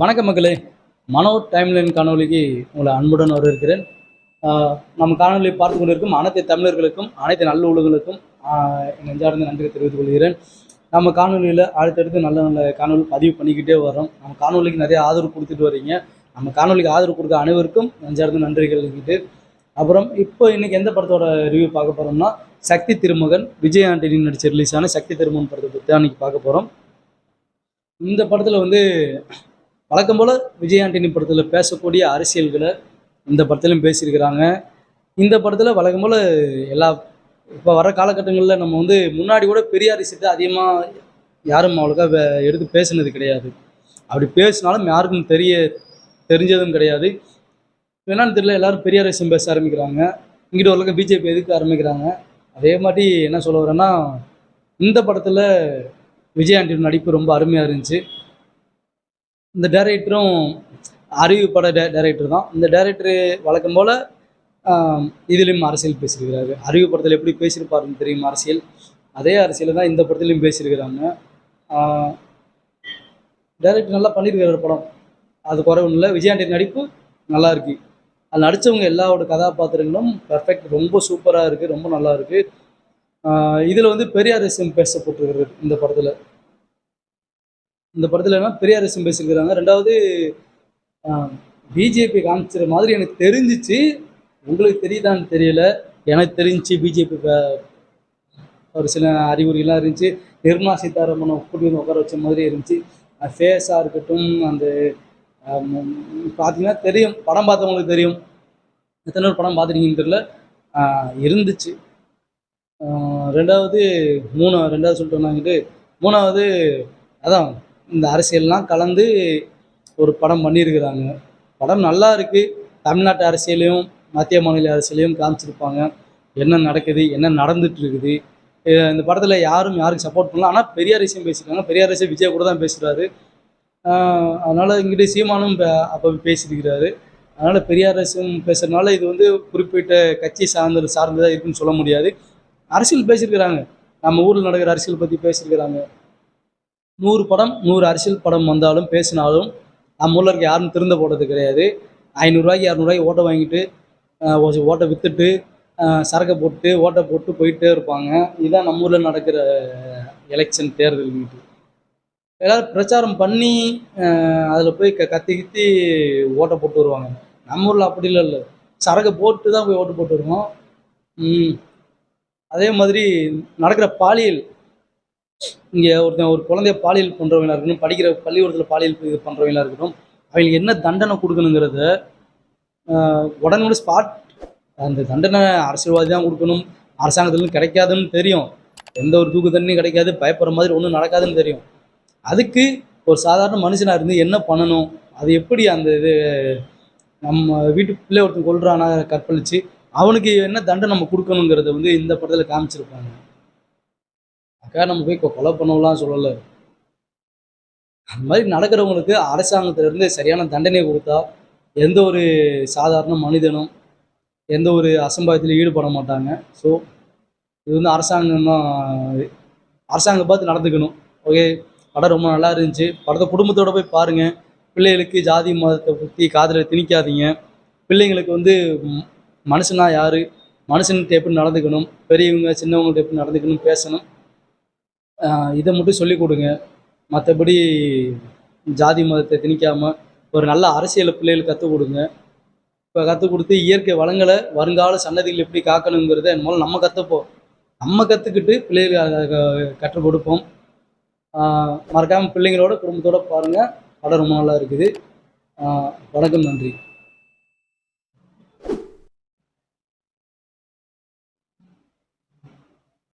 வணக்கம் மக்களே. மனோ டைம்லைன் காணொலிக்கு உங்களை அன்புடன் வரவேற்கிறேன். நம்ம காணொலியை பார்த்து கொண்டிருக்கும் அனைத்து தமிழர்களுக்கும் அனைத்து நல்ல உலகங்களுக்கும் ஆஹ் என் நெஞ்சார்ந்த நன்றியை தெரிவித்துக் கொள்கிறேன். நம்ம காணொலியில் அடுத்தடுத்து நல்ல நல்ல காணொலி பதிவு பண்ணிக்கிட்டே வரோம் நம்ம காணொலிக்கு நிறைய ஆதரவு கொடுத்துட்டு வரீங்க. நம்ம காணொலிக்கு ஆதரவு கொடுத்த அனைவருக்கும் நெஞ்சார்ந்த நன்றிகள் இருக்கிட்டு அப்புறம் இப்போ இன்றைக்கி எந்த படத்தோட ரிவ்யூ பார்க்க போகிறோம்னா சக்தி திருமகன் விஜய் ஆண்டனி நடித்த ரிலீஸான சக்தி திருமகன் படத்தை பற்றி தான் இன்றைக்கி பார்க்க போகிறோம் இந்த படத்தில் வந்து வழக்கம் போல் விஜய் ஆண்டனி படத்தில் பேசக்கூடிய அரசியல்களை இந்த படத்துலையும் பேசியிருக்கிறாங்க. இந்த படத்தில் வழக்கம் போல் எல்லா இப்போ வர காலகட்டங்களில் நம்ம வந்து முன்னாடி கூட பெரியார் விஷயத்தை அதிகமாக யாரும் அவ்வளோக்கா எடுத்து பேசுனது கிடையாது. அப்படி பேசினாலும் யாருக்கும் தெரிய தெரிஞ்சதும் கிடையாது. என்னன்னு தெரியல எல்லாரும் பெரியார் விஷயம் பேச ஆரம்பிக்கிறாங்க. இங்கிட்ட ஒரு பிஜேபி எதுக்கு ஆரம்பிக்கிறாங்க? அதே மாதிரி என்ன சொல்ல வரேன்னா இந்த படத்தில் விஜய் ஆண்டியோட நடிப்பு ரொம்ப அருமையாக இருந்துச்சு. இந்த டேரக்டரும் அறிவு பட டே டேரக்டர் தான். இந்த டேரக்டரு வழக்கம் போல் இதுலேயும் அரசியல் பேசியிருக்கிறாரு. அறிவு படத்தில் எப்படி பேசியிருப்பாருன்னு தெரியும் அரசியல். அதே அரசியல் தான் இந்த படத்துலையும் பேசியிருக்கிறாங்க. டேரக்டர் நல்லா பண்ணியிருக்கிற படம். அது குறைவும் இல்லை விஜயாண்டின் நடிப்பு நல்லா இருக்கு. அது நடித்தவங்க எல்லாவோட கதாபாத்திரங்களும் பெர்ஃபெக்ட் ரொம்ப சூப்பராக இருக்குது ரொம்ப நல்லா இருக்குது இதில் வந்து பெரியார் விஷயம் பேசப்பட்டிருக்கிறது இந்த படத்தில். இந்த படத்தில் என்ன பெரியார் விஷயம் பேசியிருக்கிறாங்க. ரெண்டாவது பிஜேபி காமிச்சிற மாதிரி எனக்கு தெரிஞ்சிச்சு. உங்களுக்கு தெரியுதான்னு தெரியல. எனக்கு தெரிஞ்சிச்சு பிஜேபி ஒரு சில அறிகுறிகள்லாம் இருந்துச்சு. நிர்மலா சீதாராமனை கூட்டி உட்கார வச்ச மாதிரி இருந்துச்சு. ஃபேஸாக இருக்கட்டும் அந்த பார்த்தீங்கன்னா தெரியும். படம் பார்த்தவங்களுக்கு தெரியும். எத்தனை ஒரு படம் பார்த்துருக்கீங்கன்னு தெரியல. இருந்துச்சு. ரெண்டாவது மூணு ரெண்டாவது சொல்லிட்டு வந்தாங்கிட்டு. மூணாவது அதான் இந்த அரசியல்லாம் கலந்து ஒரு படம் பண்ணியிருக்கிறாங்க. படம் நல்லா இருக்குது தமிழ்நாட்டு அரசியலையும் மத்திய மாநில அரசியலையும் காமிச்சிருப்பாங்க. என்ன நடக்குது என்ன நடந்துட்டு இருக்குது இந்த படத்தில் யாரும் யாருக்கு சப்போர்ட் பண்ணல. ஆனால் பெரியார் விஷயம் பேசியிருக்காங்க. பெரியார் விஷயம் விஜய் கூட தான் பேசுகிறாரு அதனால் இங்கிட்ட சீமானும் அப்போ பேசியிருக்கிறாரு. அதனால் பெரியார் அரசும் பேசுகிறதுனால இது வந்து குறிப்பிட்ட கட்சி சார்ந்த சார்ந்ததாக இருக்குன்னு சொல்ல முடியாது. அரசியல் பேசியிருக்கிறாங்க. நம்ம ஊரில் நடக்கிற அரசியல் பற்றி பேசியிருக்கிறாங்க. நூறு படம் நூறு அரசியல் படம் வந்தாலும் பேசினாலும் நம்ம ஊரில் இருக்க யாரும் திருந்த போடுறது கிடையாது. ஐநூறுரூவாய்க்கு இரநூறுவாய்க்கு ஓட்டை வாங்கிட்டு ஒரு ஓட்டை விற்றுட்டு சரக்கை போட்டு ஓட்டை போட்டு போயிட்டே இருப்பாங்க. இதுதான் நம்ம ஊரில் நடக்கிற எலெக்ஷன் தேர்தல் மீட்டு எல்லோரும் பிரச்சாரம் பண்ணி அதில் போய் க கத்தி கத்தி ஓட்டை போட்டு வருவாங்க. நம்ம ஊரில் அப்படி இல்லை இல்லை. சரக்கை போட்டு தான் போய் ஓட்டு போட்டு வருவோம். அதே மாதிரி நடக்கிற பாலியல் இங்கே ஒருத்தன் ஒரு குழந்தைய பாலியல் பண்ணுறவங்களா இருக்கட்டும் படிக்கிற பள்ளிக்கூடத்தில் பாலியல் இது பண்ணுறவங்களா இருக்கட்டும் அவங்களுக்கு என்ன தண்டனை கொடுக்கணுங்கிறத ஆஹ், உடனே ஸ்பாட் அந்த தண்டனை அரசியல்வாதி தான் கொடுக்கணும். அரசாங்கத்துலேருந்து கிடைக்காதுன்னு தெரியும். எந்த ஒரு தூக்கு தண்ணியும் கிடைக்காது. பயப்படுற மாதிரி ஒன்றும் நடக்காதுன்னு தெரியும். அதுக்கு ஒரு சாதாரண மனுஷனாக இருந்து என்ன பண்ணணும்? அது எப்படி அந்த இது நம்ம வீட்டு பிள்ளை ஒருத்தன் கொள்றானா கற்பழிச்சு அவனுக்கு என்ன தண்டனை நம்ம கொடுக்கணுங்கிறத வந்து இந்த படத்தில் காமிச்சிருப்பாங்க. அக்கா நம்ம போய் கொலை பண்ணலாம் சொல்லலை. அந்த மாதிரி நடக்கிறவங்களுக்கு அரசாங்கத்திலிருந்து சரியான தண்டனை கொடுத்தா எந்த ஒரு சாதாரண மனிதனும் எந்த ஒரு அசம்பாயத்திலும் ஈடுபட மாட்டாங்க. ஸோ இது வந்து அரசாங்கம் தான் அரசாங்கம் பார்த்து நடந்துக்கணும். ஓகே படம் ரொம்ப நல்லா இருந்துச்சு. படத்தை குடும்பத்தோடு போய் பாருங்கள் பிள்ளைகளுக்கு ஜாதி மதத்தை பற்றி காதில் திணிக்காதீங்க. பிள்ளைங்களுக்கு வந்து மனுஷனா யார்? மனுஷன்கிட்ட எப்படி நடந்துக்கணும்? பெரியவங்க சின்னவங்கள்ட்ட எப்படி நடந்துக்கணும் பேசணும். இதை மட்டும் சொல்லிக் கொடுங்க. மற்றபடி ஜாதி மதத்தை திணிக்காமல் ஒரு நல்ல அரசியலை பிள்ளைகளுக்கு கற்றுக் கொடுங்க. இப்போ கற்றுக் கொடுத்து இயற்கை வளங்களை வருங்கால சன்னதிகள் எப்படி காக்கணுங்கிறத மூலம் நம்ம கற்றுப்போம் நம்ம கற்றுக்கிட்டு பிள்ளைகளுக்கு கற்றுக் கொடுப்போம். மறக்காமல் பிள்ளைங்களோட குடும்பத்தோட பாருங்கள் படம் ரொம்ப நல்லா இருக்குது. வணக்கம் நன்றி.